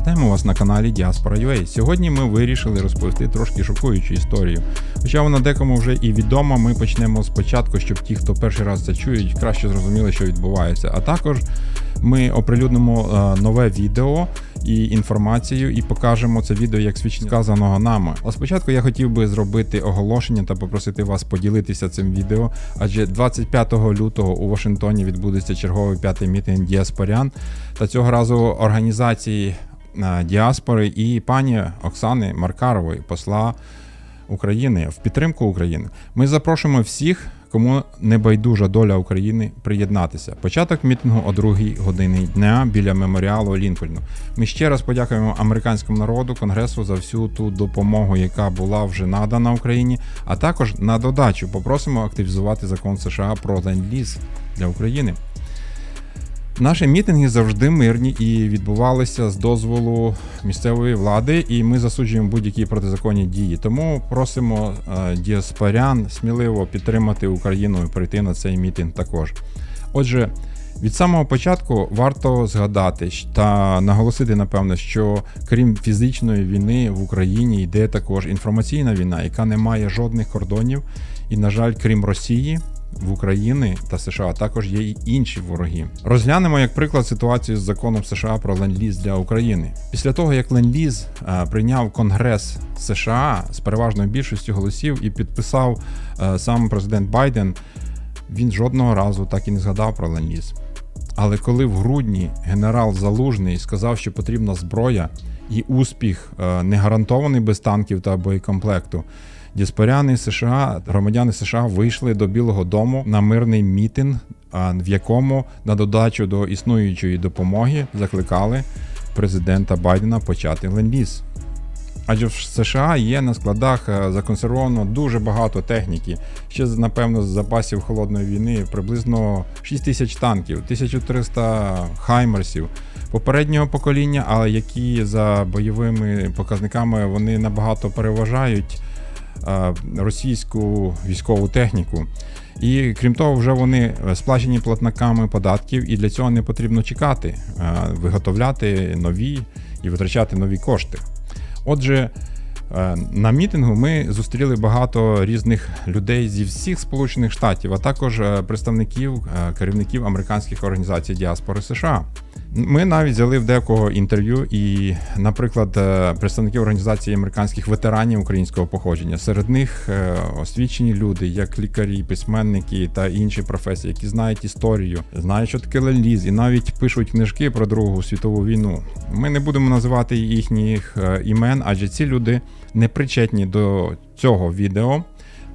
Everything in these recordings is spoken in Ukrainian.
Вітаємо вас на каналі Diaspora.ua. Сьогодні ми вирішили розповісти трошки шокуючу історію. Хоча вона декому вже і відома, ми почнемо спочатку, щоб ті, хто перший раз це чують, краще зрозуміли, що відбувається. А також ми оприлюднимо е, нове відео і інформацію, і покажемо це відео як свідчення сказаного нами. А спочатку я хотів би зробити оголошення та попросити вас поділитися цим відео, адже 25 лютого у Вашингтоні відбудеться черговий п'ятий мітинг діаспорян. Та цього разу організації діаспори і пані Оксани Маркарової, посла України в підтримку України. Ми запрошуємо всіх, кому не байдужа доля України, приєднатися. Початок мітингу о 2 годині дня біля меморіалу Лінкольну. Ми ще раз подякуємо американському народу, конгресу за всю ту допомогу, яка була вже надана Україні. А також на додачу попросимо активізувати закон США про ленд-ліз для України. Наші мітинги завжди мирні і відбувалися з дозволу місцевої влади, і ми засуджуємо будь-які протизаконні дії. Тому просимо е, діаспорян сміливо підтримати Україну і прийти на цей мітинг також. Отже, від самого початку варто згадати та наголосити, напевно, що крім фізичної війни в Україні йде також інформаційна війна, яка не має жодних кордонів, і, на жаль, крім Росії. В Україні та США також є й інші вороги. Розглянемо як приклад ситуацію з законом США про ленд-ліз для України. Після того, як ленд-ліз е, прийняв Конгрес США з переважною більшістю голосів і підписав е, сам президент Байден, він жодного разу так і не згадав про ленд-ліз. Але коли в грудні генерал Залужний сказав, що потрібна зброя і успіх е, не гарантований без танків та боєкомплекту, діаспоряни США, громадяни США вийшли до Білого Дому на мирний мітинг, в якому на додачу до існуючої допомоги закликали президента Байдена почати ленд-ліз. Адже в США є на складах е, законсервовано дуже багато техніки. Ще напевно з запасів холодної війни приблизно 6 тисяч танків, 1300 хаймерсів попереднього покоління, але які за бойовими показниками вони набагато переважають російську військову техніку. І крім того, вже вони е, сплачені платниками податків, і для цього не потрібно чекати, е, виготовляти нові і витрачати нові кошти. Отже, е, на мітингу ми зустріли багато різних людей зі всіх Сполучених Штатів, а також представників керівників американських організацій діаспори США. Ми навіть взяли в декого інтерв'ю, і, наприклад, е, представники організації американських ветеранів українського походження. Серед них е, освічені люди, як лікарі, письменники та інші професії, які знають історію, знають, що таке ленд-ліз, і навіть пишуть книжки про Другу світову війну. Ми не будемо називати їхніх е, імен, адже ці люди не причетні до цього відео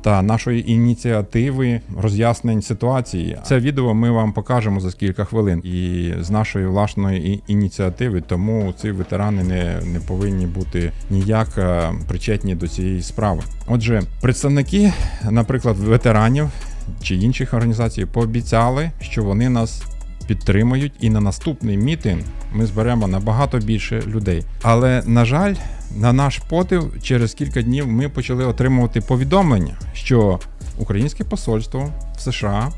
та нашої ініціативи роз'яснень ситуації. Це відео ми вам покажемо за кілька хвилин і з нашої власної ініціативи, тому ці ветерани не, не повинні бути ніяк е, причетні до цієї справи. Отже, представники, наприклад, ветеранів чи інших організацій пообіцяли, що вони нас підтримують, і на наступний мітинг ми зберемо набагато більше людей. Але на жаль, на наш подив, через кілька днів ми почали отримувати повідомлення, що українське посольство в США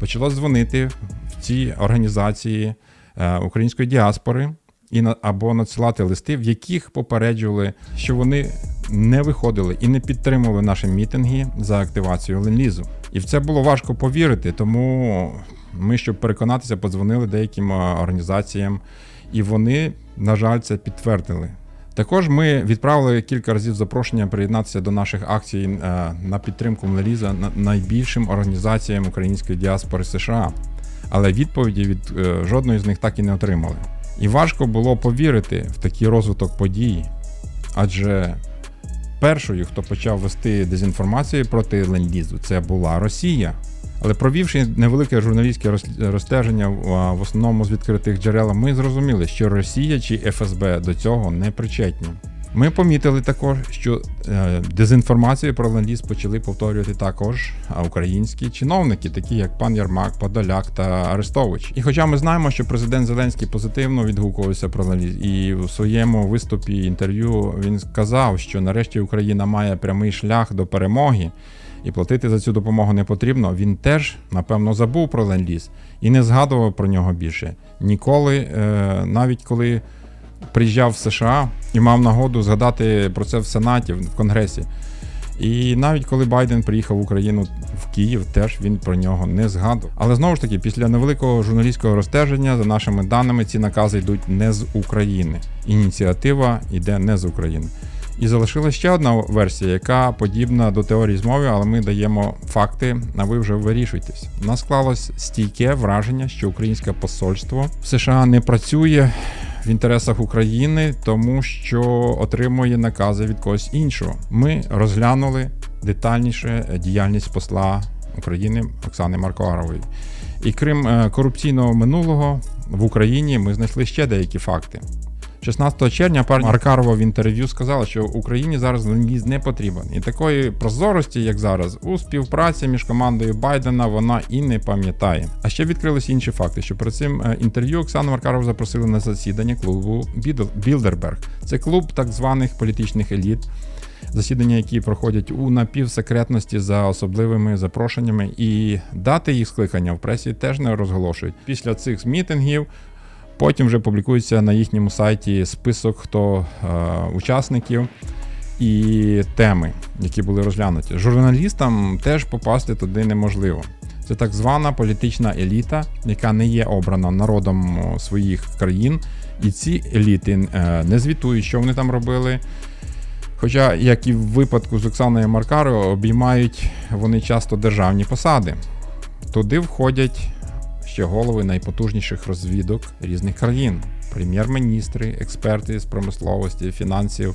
почало дзвонити в ці організації е, української діаспори і на або надсилати листи, в яких попереджували, що вони не виходили і не підтримували наші мітинги за активацію ленлізу. І в це було важко повірити, тому ми, щоб переконатися, подзвонили деяким організаціям, і вони, на жаль, це підтвердили. Також ми відправили кілька разів запрошення приєднатися до наших акцій е, на підтримку Млеліза найбільшим організаціям української діаспори США, але відповіді від е, жодної з них так і не отримали. І важко було повірити в такий розвиток подій, адже першою, хто почав вести дезінформацію проти ленд-лізу, це була Росія. Але провівши невелике журналістське роз- розстеження в основному з відкритих джерел, ми зрозуміли, що Росія чи ФСБ до цього не причетні. Ми помітили також, що е, дезінформацію про ленд-ліз почали повторювати також українські чиновники, такі як пан Ярмак, Подоляк та Арестович. І хоча ми знаємо, що президент Зеленський позитивно відгукувався про ленд-ліз, і в своєму виступі інтерв'ю він сказав, що нарешті Україна має прямий шлях до перемоги. І платити за цю допомогу не потрібно. Він теж, напевно, забув про ленд-ліз і не згадував про нього більше. Ніколи, е, навіть коли приїжджав в США і мав нагоду згадати про це в Сенаті, в Конгресі. І навіть коли Байден приїхав в Україну в Київ, теж він про нього не згадував. Але знову ж таки, після невеликого журналістського розстеження, за нашими даними, ці накази йдуть не з України. Ініціатива йде не з України. І залишилася ще одна версія, яка подібна до теорії змови, але ми даємо факти, а ви вже вирішуйтесь. У нас склалось стійке враження, що українське посольство в США не працює в інтересах України, тому що отримує накази від когось іншого. Ми розглянули детальніше діяльність посла України Оксани Маркоарової. І крім е, корупційного минулого в Україні, ми знайшли ще деякі факти. 16 червня пані Маркарова в інтерв'ю сказала, що Україні зараз не потрібен. І такої прозорості, як зараз, у співпраці між командою Байдена вона і не пам'ятає. А ще відкрилися інші факти, що перед цим е, інтерв'ю Оксану Маркарову запросили на засідання клубу Білдерберг. Це клуб так званих політичних еліт. Засідання, які проходять у напівсекретності за особливими запрошеннями, і дати їх скликання в пресі теж не розголошують. Після цих мітингів Потім вже публікується на їхньому сайті список хто е, учасників і теми, які були розглянуті. Журналістам теж попасти туди неможливо. Це так звана політична еліта, яка не є обрана народом своїх країн, і ці еліти е, не звітують, що вони там робили. Хоча, як і в випадку з Оксаною Маркарою, обіймають вони часто державні посади. Туди входять ще голови найпотужніших розвідок різних країн: прем'єр-міністри, експерти з промисловості, фінансів,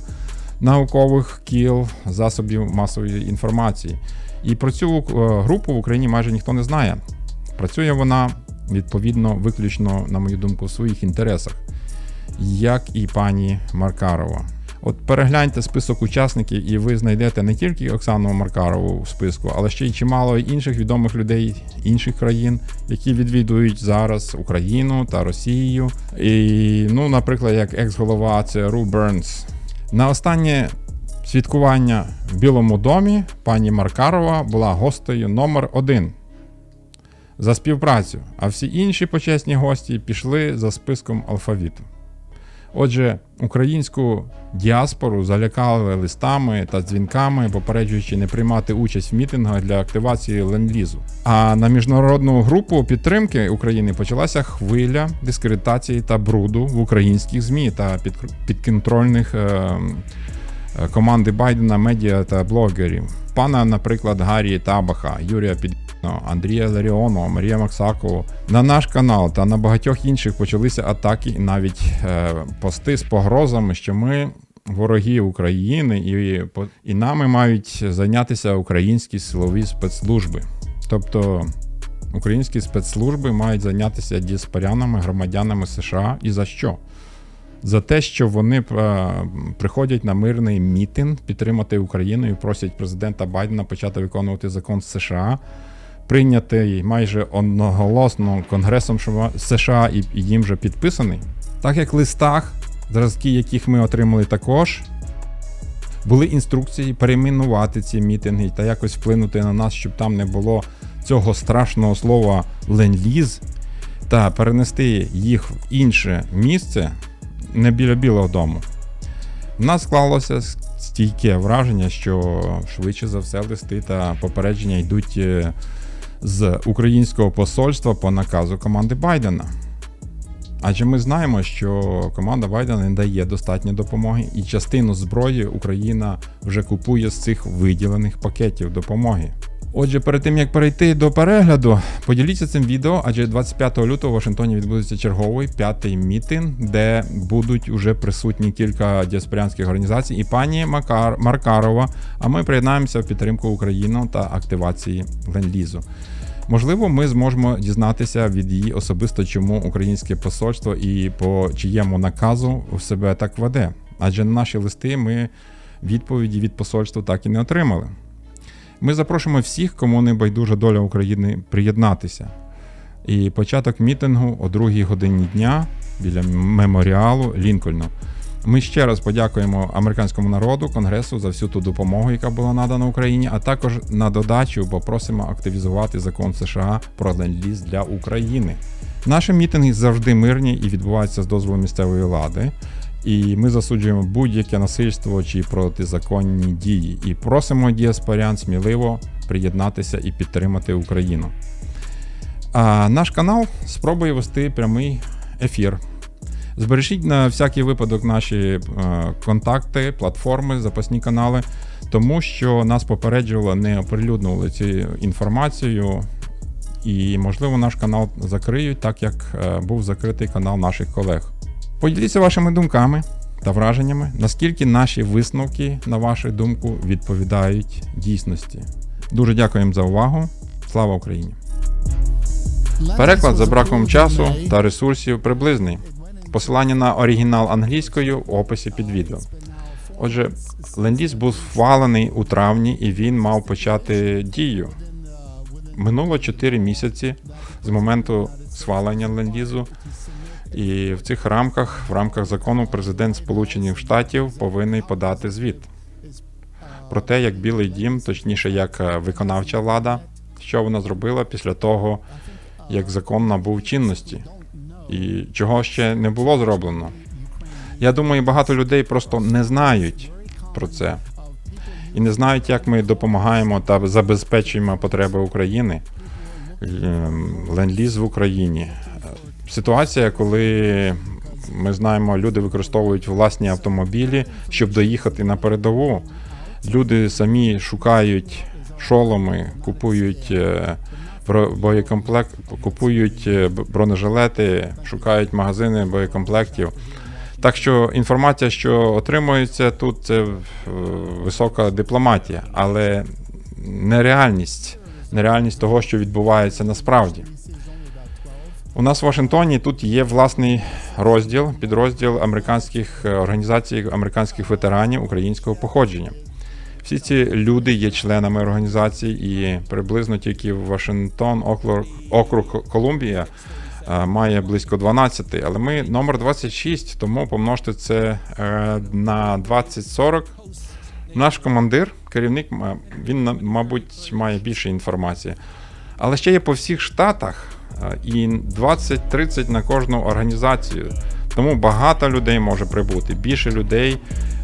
наукових кіл, засобів масової інформації. І про цю е, групу в Україні майже ніхто не знає. Працює вона відповідно виключно, на мою думку, в своїх інтересах, як і пані Маркарова. От перегляньте список учасників, і ви знайдете не тільки Оксану Маркарову в списку, але ще й чимало інших відомих людей інших країн, які відвідують зараз Україну та Росію. І, ну, наприклад, як екс-голова ЦРУ Бернс. На останнє святкування в Білому домі пані Маркарова була гостею номер один за співпрацю, а всі інші почесні гості пішли за списком алфавіту. Отже, українську діаспору залякали листами та дзвінками, попереджуючи не приймати участь в мітингах для активації ленд-лізу. А на міжнародну групу підтримки України почалася хвиля дискредитації та бруду в українських ЗМІ та підконтрольних е, е, команди Байдена, медіа та блогерів. Пана, наприклад, Гаррі Табаха, Юрія Під. Андрія Ларіонова, Марія Максакова. На наш канал та на багатьох інших почалися атаки і навіть е, пости з погрозами, що ми вороги України, і, і нами мають зайнятися українські силові спецслужби. Тобто українські спецслужби мають зайнятися діаспорянами, громадянами США. І за що? За те, що вони е, приходять на мирний мітинг підтримати Україну і просять президента Байдена почати виконувати закон США, прийнятий майже одноголосно Конгресом США і їм вже підписаний. Так як в листах, зразки яких ми отримали також, були інструкції перейменувати ці мітинги та якось вплинути на нас, щоб там не було цього страшного слова ленд-ліз, та перенести їх в інше місце, не біля Білого дому. У нас склалося стійке враження, що швидше за все листи та попередження йдуть е, з українського посольства по наказу команди Байдена. Адже ми знаємо, що команда Байдена не дає достатньо допомоги, і частину зброї Україна вже купує з цих виділених пакетів допомоги. Отже, перед тим як перейти до перегляду, поділіться цим відео, адже 25 лютого в Вашингтоні відбудеться черговий п'ятий мітинг, де будуть уже присутні кілька діаспорянських організацій і пані Макар Маркарова. А ми приєднаємося в підтримку України та активації ленд-лізу. Можливо, ми зможемо дізнатися від її особисто, чому українське посольство і по чиєму наказу в себе так веде. Адже на наші листи ми відповіді від посольства так і не отримали. Ми запрошуємо всіх, кому не байдужа доля України, приєднатися. І початок мітингу о 2 годині дня біля меморіалу Лінкольну. Ми ще раз подякуємо американському народу, конгресу за всю ту допомогу, яка була надана Україні, а також на додачу попросимо активізувати закон США про ленд-ліз для України. Наші мітинги завжди мирні і відбуваються з дозволу місцевої влади. І ми засуджуємо будь-яке насильство чи протизаконні дії. І просимо діаспорян сміливо приєднатися і підтримати Україну. А наш канал спробує вести прямий ефір. Збережіть на всякий випадок наші е, контакти, платформи, запасні канали, тому що нас попереджувало, не оприлюднювали цю інформацію, і, можливо, наш канал закриють, так як е, був закритий канал наших колег. Поділіться вашими думками та враженнями, наскільки наші висновки, на вашу думку, відповідають дійсності. Дуже дякуємо за увагу. Слава Україні! Переклад за браком часу та ресурсів приблизний. Посилання на оригінал англійською в описі під відео. Отже, ленд-ліз був схвалений у травні і він мав почати дію. Минуло 4 місяці з моменту схвалення ленд-лізу, і в цих рамках, в рамках закону, президент Сполучених Штатів повинен подати звіт про те, як Білий Дім, точніше, як е, виконавча влада, що вона зробила після того, як закон набув чинності, і чого ще не було зроблено. Я думаю, багато людей просто не знають про це і не знають, як ми допомагаємо та забезпечуємо потреби України, ем, ленд-ліз в Україні. Ситуація, коли ми знаємо, люди використовують власні автомобілі, щоб доїхати на передову. Люди самі шукають шоломи, купують е, боєкомплект, купують е, бронежилети, шукають магазини боєкомплектів. Так що інформація, що отримується тут, це е, висока дипломатія, але нереальність, нереальність того, що відбувається насправді. У нас в Вашингтоні тут є власний розділ, підрозділ американських е, організацій американських ветеранів українського походження. Всі ці люди є членами організації, і приблизно тільки Вашингтон, округ, Колумбія е, має близько 12, але ми номер 26, тому помножте це е, на 20-40. Наш командир, керівник, він, мабуть, має більше інформації. Але ще є по всіх штатах і 20-30 на кожну організацію. Тому багато людей може прибути. Більше людей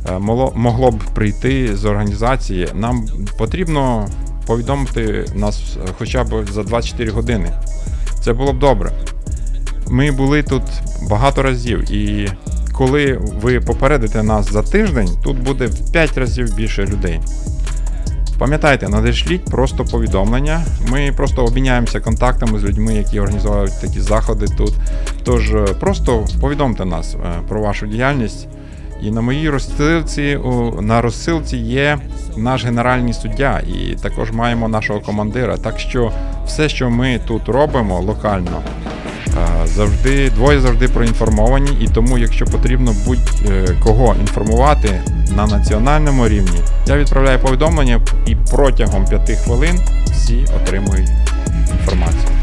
е, могло б прийти з організації. Нам потрібно повідомити нас е, хоча б за 24 години. Це було б добре. Ми були тут багато разів, і коли ви попередите нас за тиждень, тут буде в 5 разів більше людей. Пам'ятайте, надішліть просто повідомлення. Ми просто обміняємося контактами з людьми, які організовують такі заходи тут. Тож е, просто повідомте нас е, про вашу діяльність. І на моїй розсилці на розсилці є наш генеральний суддя, і також маємо нашого командира. Так що все, що ми тут робимо локально, завжди двоє завжди проінформовані, і тому, якщо потрібно будь-кого інформувати на національному рівні, я відправляю повідомлення і протягом 5 хвилин всі отримують інформацію.